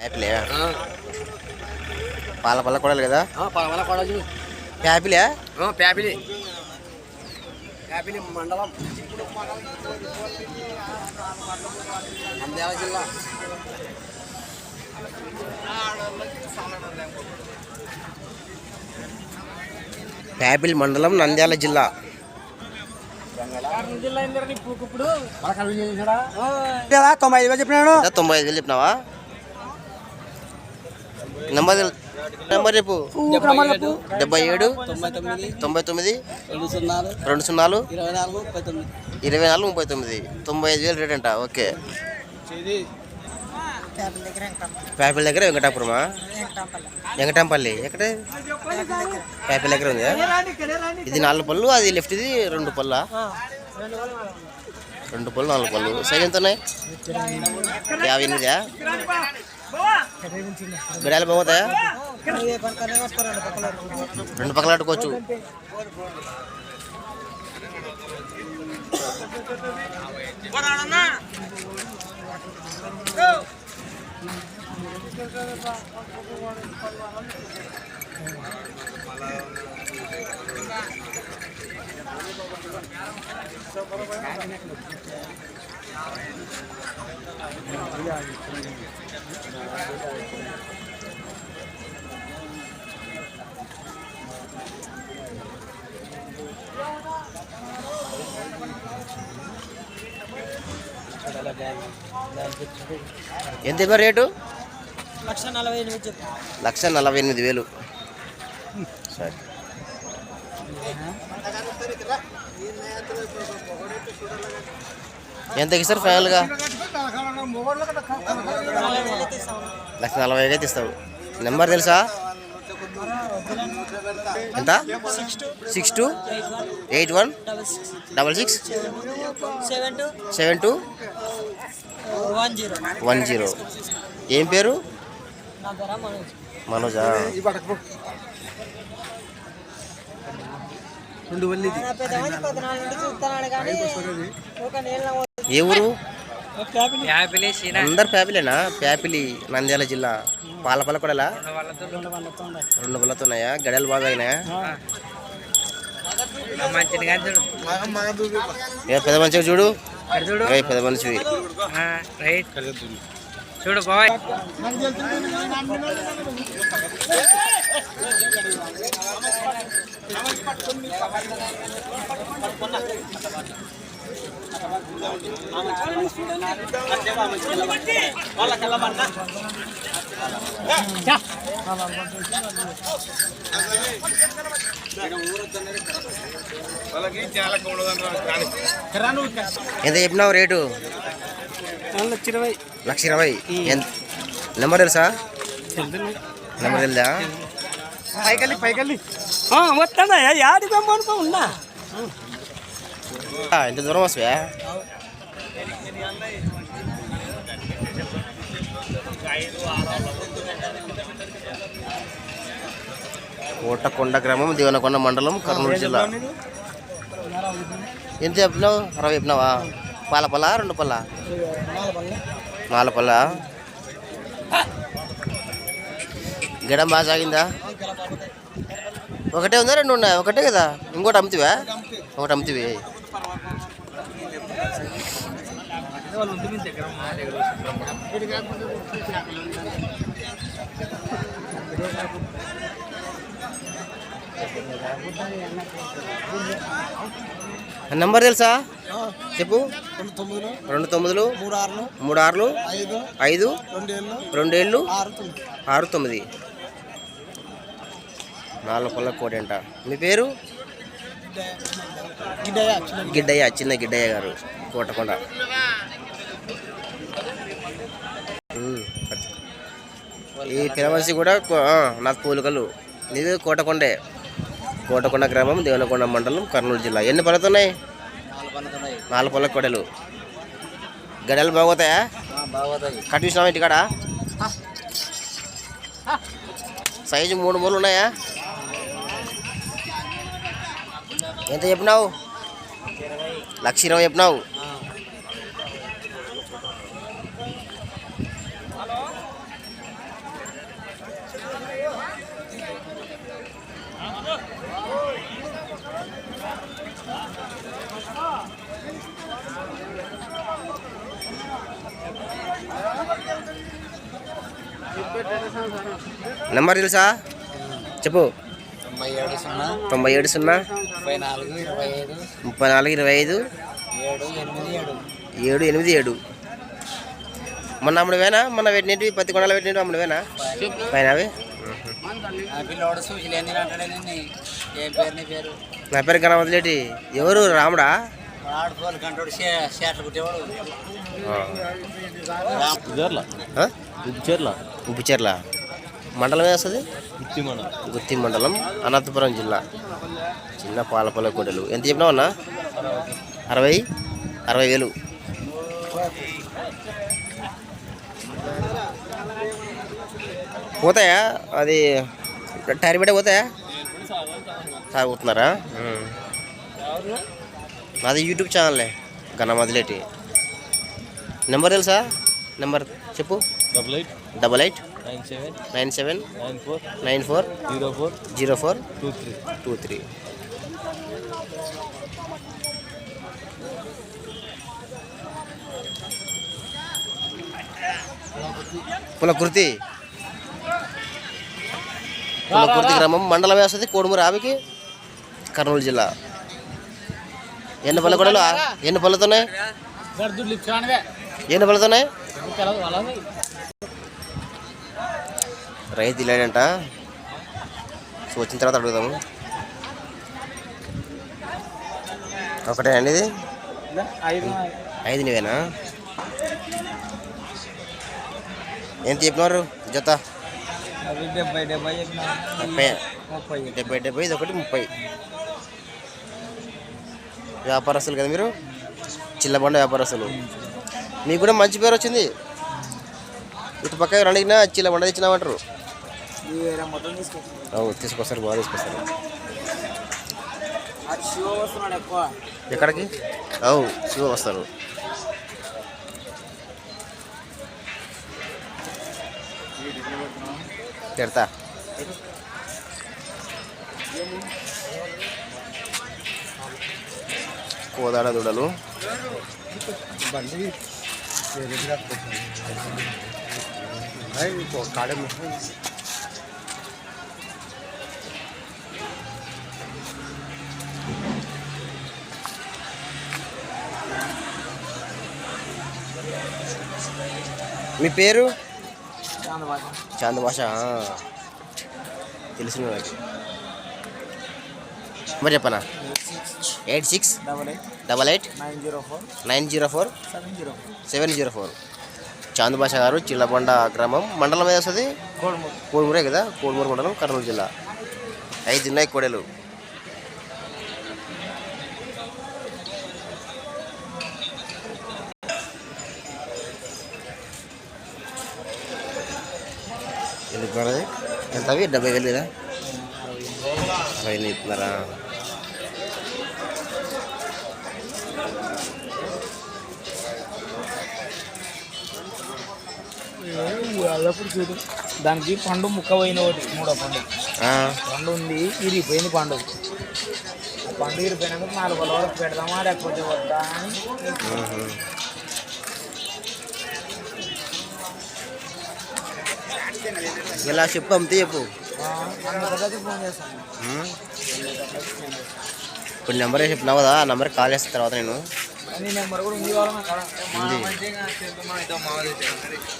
యాపిలే పాల పళ్ళ కూడా కదా? పడవల పడవచ్చు యాపిలే ప్యాపిలి ప్యాపిలి మండలం. నంద్యాల జిల్లా. యాపిల్ మండలం నంద్యాల జిల్లా. తొంభై ఐదు వేలు చెప్పినాడు. తొంభై ఐదు వేలు చెప్పినావా? నెంబర్ నెంబర్ చెప్పు. డెబ్బై ఏడు తొంభై తొమ్మిది తొంభై తొమ్మిది రెండు సున్నాలు ఇరవై నాలుగు ముప్పై తొమ్మిది. తొంభై ఐదు వేలు రేట్ అంట ఓకే. ప్యాపిల్ దగ్గర వెంకటాపురమా? వెంకటాంపల్లి. ఎక్కడ? ప్యాపిల్ దగ్గర ఉంది? ఇది నాలుగు పళ్ళు అది లెఫ్ట్ ఇది రెండు పళ్ళ? రెండు పళ్ళు నాలుగు పళ్ళు. సైజ్ ఎంత ఉన్నాయి యాభై ఎనిమిదా? గడియాలు బాగుతాయా రెండు పక్కల ఆడుకోవచ్చు ఎంత ఇవ్వరు రేటు? లక్ష నలభై ఎనిమిది లక్ష నలభై ఎనిమిది వేలు. సరే. ఎంతకి ఇస్తారు ఫైనల్గా? లక్ష నలభై ఐదు అయితే ఇస్తావు నెంబర్ తెలుసా? ఎంత? Six two eight one double six seven two seven two one zero. ఏం పేరు? మనోజ్. మనోజా రెండు వల్లి ఏ ఊరు? అందరు ప్యాపిలేనా ప్యాపిలి నంద్యాల జిల్లా. పాలపల్ల కూడా రెండు పళ్ళతో ఉన్నాయా గడియలు బాగా అయినాయా? పెద్ద మంచిగా చూడు. చూడు. ఏ పెద్ద మనిషివి. రైట్. చూడు బాయ్ ఎంత చెప్పినావు రేటు? ఇరవై. లక్ష ఇరవై. ఎంత? నెంబర్ తెలుసా? నెంబర్ తెలుదా? పైకల్లి పైకల్లి వస్తాడా యాడి పంపనుకో ఉన్నా. ఇంత ఎంత దూరం వస్తావా? కోటకొండ గ్రామం దేవనకొండ మండలం కర్నూలు జిల్లా. ఎంత చెప్పినావు అరవై చెప్పినావా పాల పల్ల రెండు పల్ల? నాలుగు పల్ల. గడం బాగా సాగిందా? ఒకటే ఉందా రెండు ఉన్నాయా? ఒకటే కదా? ఇంకోటి అమ్ముతివా? ఒకటి అమ్ముతివి. నెంబర్ తెలుసా? చెప్పు. రెండు తొమ్మిదిలో మూడు ఆరులు ఐదు రెండేళ్ళు ఆరు తొమ్మిది. ఆరు తొమ్మిది. నాలుగు పళ్ళ కోటి అంట. మీ పేరు? గిడ్డయ్య గిడ్డయ్య చిన్న గిడ్డయ్య గారు కోటకొండ. ఈ పిలమసి కూడా నాకు పూలకలు. ఇది కోటకొండే. కోటకొండ గ్రామం దేవనకొండ మండలం కర్నూలు జిల్లా. ఎన్ని పడుతున్నాయి నాలుగు పళ్ళ కొడలు. గడలు బాగోతాయా? బాగోతాయి. కట్టించినావా ఇంటికాడ సైజు మూడు మూలు ఉన్నాయా? ఎంత చెప్పినావు? లక్ష ఇరవై చెప్పినావు. నెంబర్ తెలుసా? చెప్పు. తొంభై ఏడు సున్నా తొంభై ఏడు సున్నా ముప్పై నాలుగు ఇరవై ఐదు ముప్పై నాలుగు ఇరవై ఐదు ఏడు ఎనిమిది ఏడు. ఏడు ఎనిమిది ఏడు మొన్న అమ్ముడు వేనా? మొన్న పెట్టినవి పత్తి కొండలు పెట్టినవి అమ్ముడు వేనా? పైన అవి? నీ పేరు కనవదిలేటి ఎవరు? రాముడా? ఆడుకోవాలి కంటోడు షేట్లు కుట్టేవాడు చీరల ఆ? చీరల ఉప్పుచెర్ల మండలం వేస్తుంది గుత్తి మన గుత్తి మండలం అనంతపురం జిల్లా. చిన్న పాలపల్ల కోటలు ఎంత చెప్పినావు అన్న? అరవై అరవై వేలు. పోతాయా? అది టైర్ బట్టే పోతాయా? సాగుతున్నారా ఉం. నాది యూట్యూబ్ ఛానల్లే ఘన మొదలెట్టి నెంబర్ తెలుసా? నెంబర్ చెప్పు. Double eight double eight nine seven nine seven nine four nine four zero four zero four two three two three. Pulakurthi Pulakurthi గ్రామం మండలం వేస్తుంది కోడుమూరు ఆమెకి కర్నూలు జిల్లా. ఎన్ని పళ్ళ కూడా ఎన్ని పళ్ళతోనే ఎన్ని పళ్ళతోనే రైతు ఇలాడంట. సో వచ్చిన తర్వాత అడుగుదాము. ఒకటే అండి ఇది? ఐదు. నీవేనా? ఎంత చెప్పినారు? జత? డెబ్బై డెబ్బై ముప్పై డెబ్బై డెబ్బై ఇది ఒకటి ముప్పై. వ్యాపారస్తులు కదా మీరు? చిల్లబండ వ్యాపారస్తులు. మీకు కూడా మంచి పేరు వచ్చింది. ఇటు పక్క ఎవరు అడిగినా చిల్లబండ తెచ్చినామంటారు. తీసుకొస్తారు బాగా తీసుకొస్తారు ఎక్కడికి అవు శివ వస్తారు పెడతా కోదాడ దూడలు మీ పేరు? చాంద భాష తెలిసిన నాకు మరి చెప్పనా? Eight six double eight. Double eight nine zero four. Nine zero four seven zero seven zero four. Chandu Basha garu Chillabanda గ్రామం. మండలం ఏది వస్తుంది? కోడుమూరు. కోడుమూరే కదా? కోడుమూరు మండలం కర్నూలు జిల్లా. ఐదు ఉన్నాయి కోడెలు. ఎంత అవి డెబ్బై వేలు కదా అరవై ఎనిమిది ఇస్తున్నారా చూడు దానికి పండు ముక్క పోయిన ఒకటి మూడో పండు. పండు ఉంది ఇరిగిపోయింది పండు. పండు ఇరిగిపోయినాక నాలుగు వరకు పెడదామా లేకపోతే వద్దా అని. ఇలా చెప్పు అమ్మితే చెప్పు. ఇప్పుడు నెంబర్ చెప్పినావు కదా ఆ నెంబర్కి కాల్ చేసిన తర్వాత నేను. నెంబర్ ఉంది